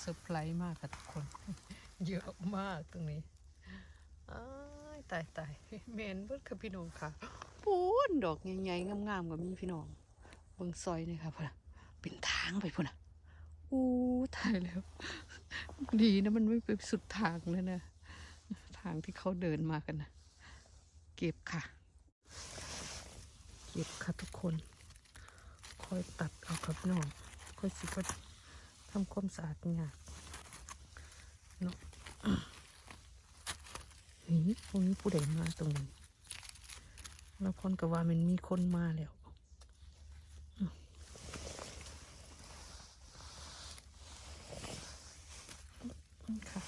เซอร์ไพรส์มากค่ะทุกคน เยอะมากตรงนี้ตายตายเมนเบิดค่ะพี่น้องค่ะปูนดอกใหญ่ๆงามๆก็มีพี่น้องเบิงซอยนี่ค่ะพุ่นน่ะเป็นทางไปพุ่นน่ะอู้ตายแล้ว ดีนะมันไม่ไปสุดทางเลยนะ ทางที่เขาเดินมากันนะเก็บค่ะ เก็บค่ะทุกคนค่อยตัดเอาครับพี่น้องค่อยสิก็ ทำความสะอาดงานเนาะนี่ตรงนี้ผู้ใดมาตรงนี้แล้วคนก็ว่ามันมีคนมาแล้วค่ะ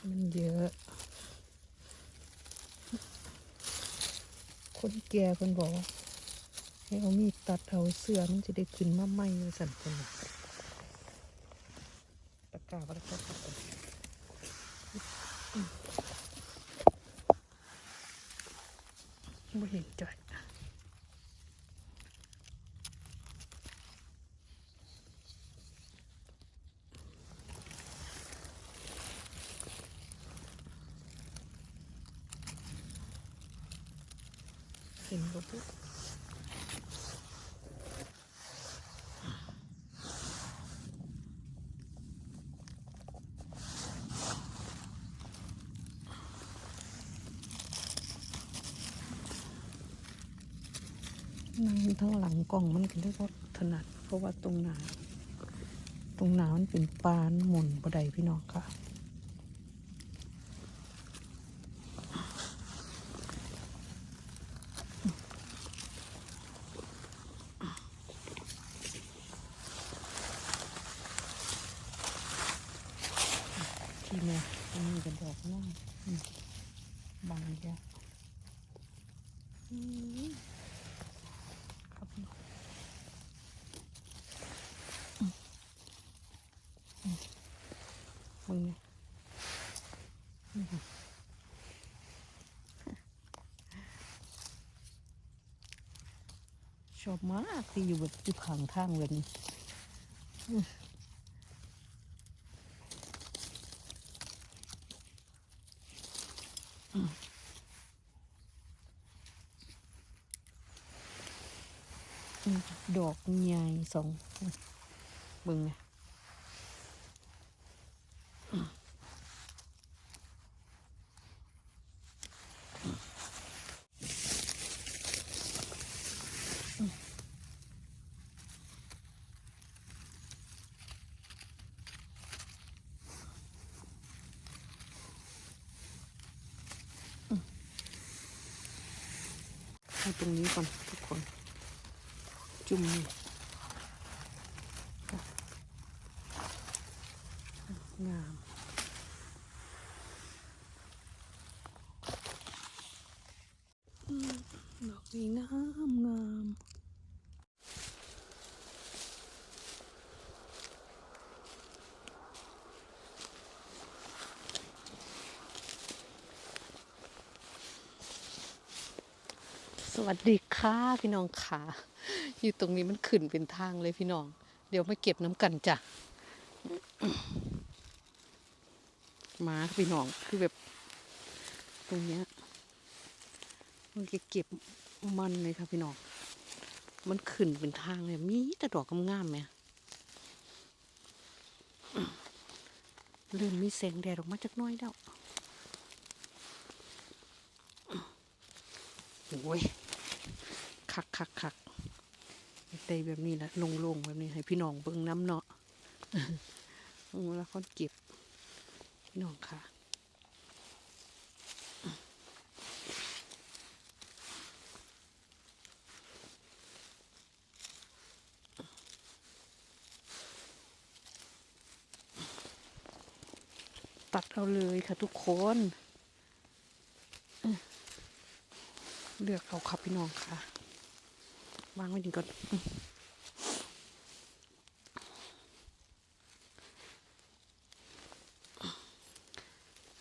มันเยอะ คนแก่คนบอกให้เอามีดตัดเอาเสื้อมันจะได้ขึ้นมาไหมสั่นคนตะกร้าบตะกร้าตัดเอาอืมไม่เห็นใจอย เห็นบ่ปุ๊บนั่งทั้งหลังกล่องมันก็ได้ว่าถนัด เพราะว่าตรงหนาตรงหนามันเป็นปานหมุนบไดพี่น้องค่ะ ทีแม่ตรงนี้กระดอกน้องอืมบางแกอื มึงเนี่ยชอบมากที่อยู่แบบจุดขังทางแบบนี้อืม ดอกใหญ่สองบึงไงเอาตรงนี้ก่อนทุกคน จุ่มนี่งามอืมดอกนี้งามงามสวัสดีค่ะ พี่น้องค่ะ อยู่ตรงนี้มันขึ้นเป็นทางเลยพี่น้อง เดี๋ยวมาเก็บน้ำกันจ้ะมาพี่น้องคือแบบตรงเนี้ยมันจะเก็บมันเลยค่ะพี่น้อง มันขึ้นเป็นทางเลยมีแต่ดอกงามๆไหมเริ่มมีแสงแดดออกมาจากน้อยแล้วโอ้ยคักคักคัก ได้แบบนี้แหละลงๆแบบนี้ให้พี่น้องเบิ่งน้ำเนาะเวลาเขาเก็บ พี่น้องค่ะตัดเอาเลยค่ะทุกคน เลือกเอาครับพี่น้องค่ะ วางไว้ดีก่อน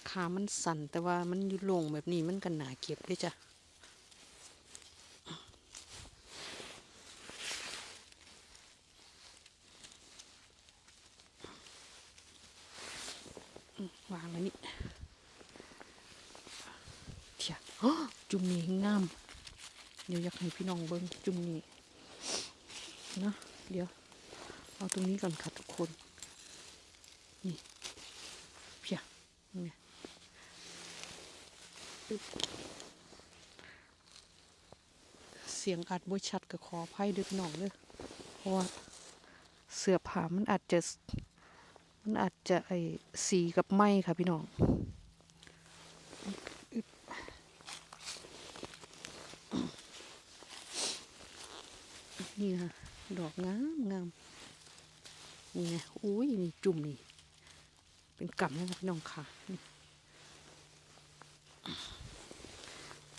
ขามันสั่นแต่ว่ามันอยู่ลงแบบนี้มันกันหนาเก็บด้วยจ้ะวางแล้วนี่เถียจุ่มนี้งาม เดี๋ยวอยากให้พี่น้องเบิ้งจุ่มนี้นะเดี๋ยว เอาตรงนี้ก่อนค่ะทุกคน นี่เพียนี่เสียงอาจบ่ชัดก็ขออภัยด้วยพี่น้องเด้อเพราะว่าเสื้อผ้ามันอาจจะ มันอาจจะไอสีกับไหมค่ะพี่น้อง นี่ค่ะ ดอกงามงามนี่ไงอุ้ยนี่จุ่มนี่ เป็นกำนะครับพี่น้องค่ะนี่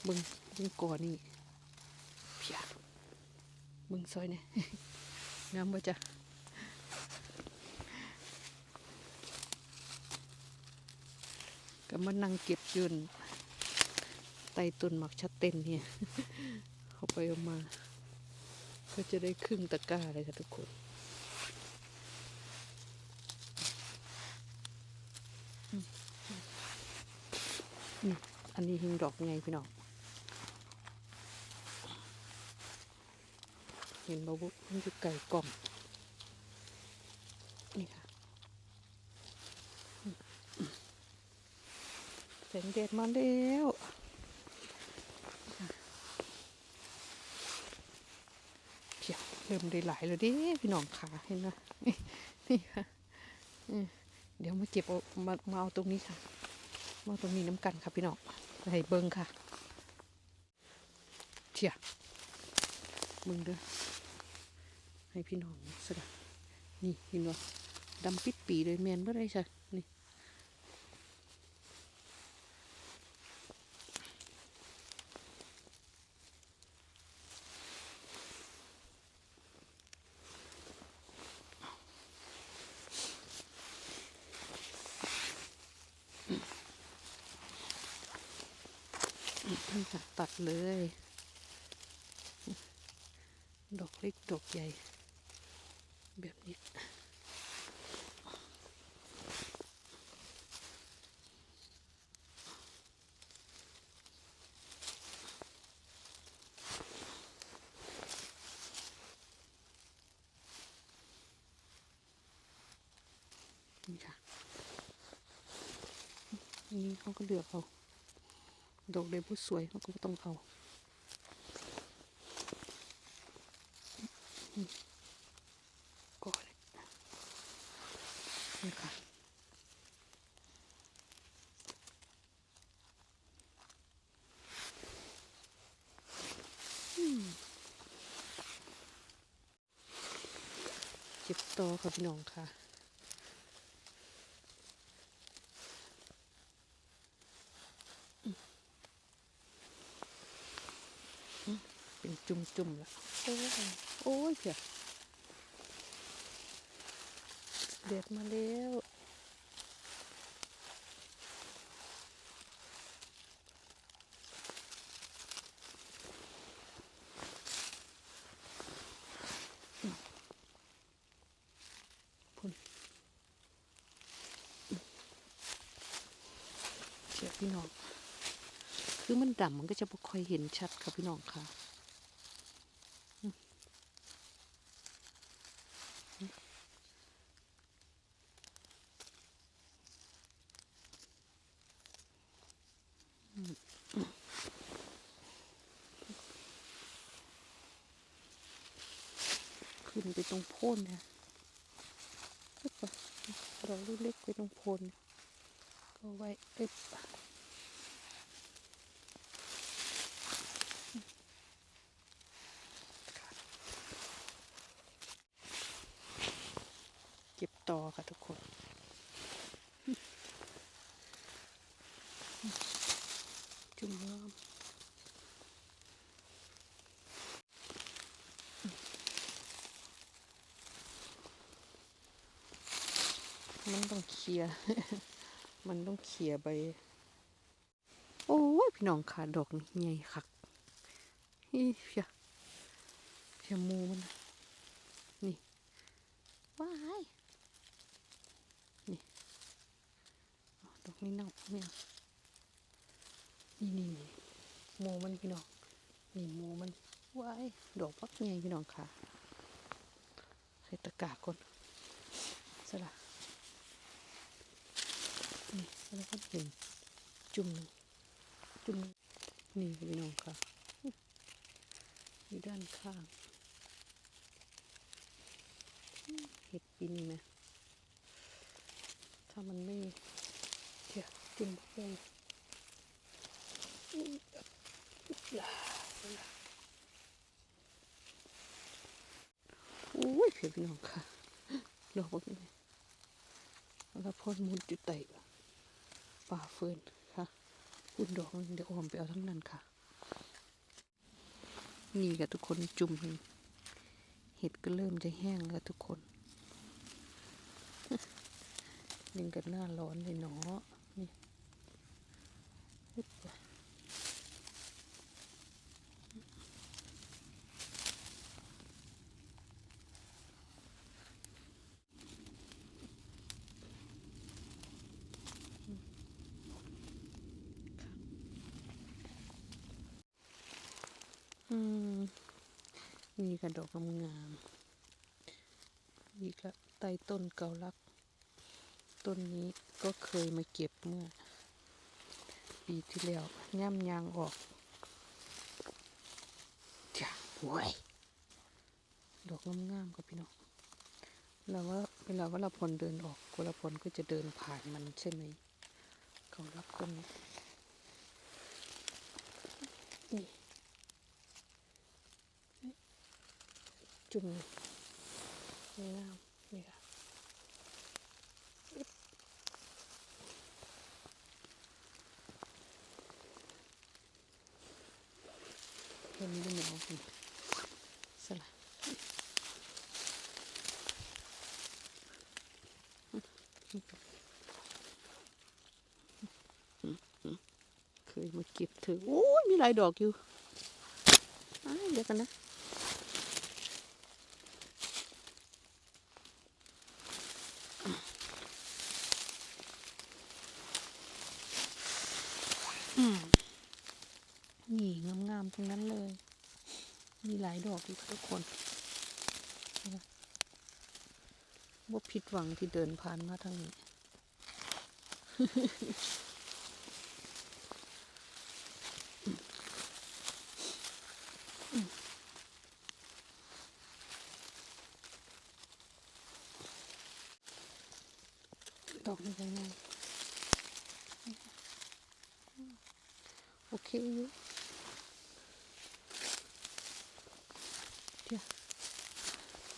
เบิ้งเบิ้งก่อนนี่เพียเบิ้งซอยเนี่ยงามบ่จ้ะก็มานั่งเก็บยืนใต้ต้นหมักชัดเต้นเนี่ยเอาไปเอามา ก็จะได้ครึ่งตะกร้าเลยค่ะทุกคนอันนี้หิงดอกไงพี่น้องเห็นบ่บุมันอยู่ไก่กล่อง นี่ค่ะแสงแดดมาแล้ว เพิ่มได้หลายแล้วดิพี่น้องขาเห็นไหมนี่นี่ค่ะเดี๋ยวมาเก็บเอามามาเอาตรงนี้ค่ะ มาตรงนี้น้ำกันค่ะพี่น้องให้เบิ้งค่ะเทียเบิ้งเด้อให้พี่น้องสกะนี่เห็นบ่ดำปิดปีเลยแมนบ่อได้ใช่นี่ นี่ค่ะตัดเลย ดอกเล็กดอกใหญ่ แบบนี้นี่ค่ะนนี้เขาก็เลือกเอา ดอกใดผู้สวยเขาก็ต้องเอาก่อนนี่ค่ะเก็บต่อค่ะพี่น้องค่ะ เป็น จุ่มๆแล้วโอ้ยโอ้ยเพียเด็ดมาแล้วอืมพุ่นอืมเชียพี่น้อง คือมันดำมันก็จะไม่ค่อยเห็นชัดค่ะพี่น้องค่ะ ขึ้นไป ตรงโพ่นเนี่ยเอ๊ะปะดอกเล็กๆไปตรงโพนก็ไว้เอ๊ะเก็บต่อค่ะทุกคน จุ่มน้ำ มันต้องเค ลีย มันต้องเคลียร์ใบโอ้ยพี่น้องขาดอกนี่ใหญ่คักเพียเพียมูมัน นี่ ว้าย นี่ดอกนี้เน่าเนี่ยนี่นี่นี่มูมันพี่น้อง นี่มูมัน ว้าย ดอกพักไงพี่น้องค่ะใส่ตะกร้าก่อนสละ แล้วก็หนึ่งจุ่มจุ่มนี่พี่น้องค่ะอยู่ด้านข้างเห็ดปีนไหมถ้ามันไม่เดี๋ยวจุ่มลงอุ้ยเพียพี่น้องค่ะดอกบักนี่แล้วพ่นมุดอยู่ไต ป่าเฟิร์นค่ะ อุ่นดอกเดี๋ยวออมไปเอาทั้งนั้นค่ะ นี่กับทุกคนจุ่มเห็ดก็เริ่มจะแห้งแล้วทุกคนยิงกันหน้าร้อนเลยเนาะนี่ มนี่กระดอกงามๆอีกละใต้ต้นเกาลัก ต้นนี้ก็เคยมาเก็บเมื่อ ปีที่แล้วย่ำยางออกจ้าโว้ยดอกงามๆกับพี่น้องเราว่าเวลาว่าเราพลเดินออกกุลพลก็จะเดินผ่านมันใช่ไหมเขารับต้นนี้นี่ จุ่มนี่งามนี่ค่ะเห็นดูหนาวสิสละเคยมาเก็บเธอโอ้ยมีหลายดอกอยู่เดี๋ยวกันนะ อืม นี่งามๆ ทั้งนั้นเลย มีหลายดอกอยู่ทุกคนว่าผิดหวังที่เดินผ่านมาทางนี้ ดอกนี้ไงโอเคอยู่ เดี๋ย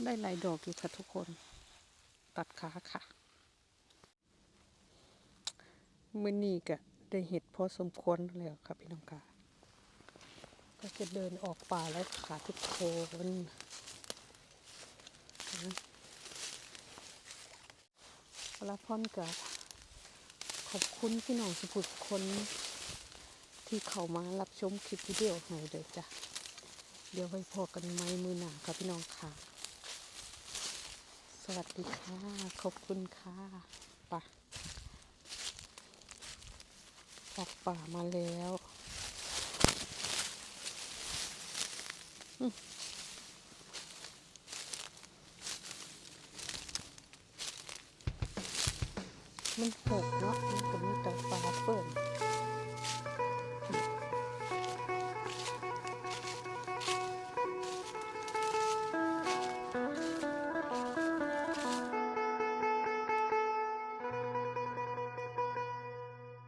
ได้หลายดอกอยู่ค่ะทุกคน ตัดขาค่ะมื่อนี้ก็ได้เห็ดพอสมควรแล้วค่ะพี่น้องค่ะก็จะเดินออกป่าแล้วค่ะทุกคนนะเวลาพอนกับขอบคุณพี่น้องสุภุคนที่เข้ามารับชมคลิปวิดีโอให้เลยจ้ะ เดี๋ยวไว้พอกันไหมมือหนาค่ะพี่น้องค่ะ สวัสดีค่ะ ขอบคุณค่ะไป่ะออกป่ามาแล้วมันหกเนาะมันก็มีแต่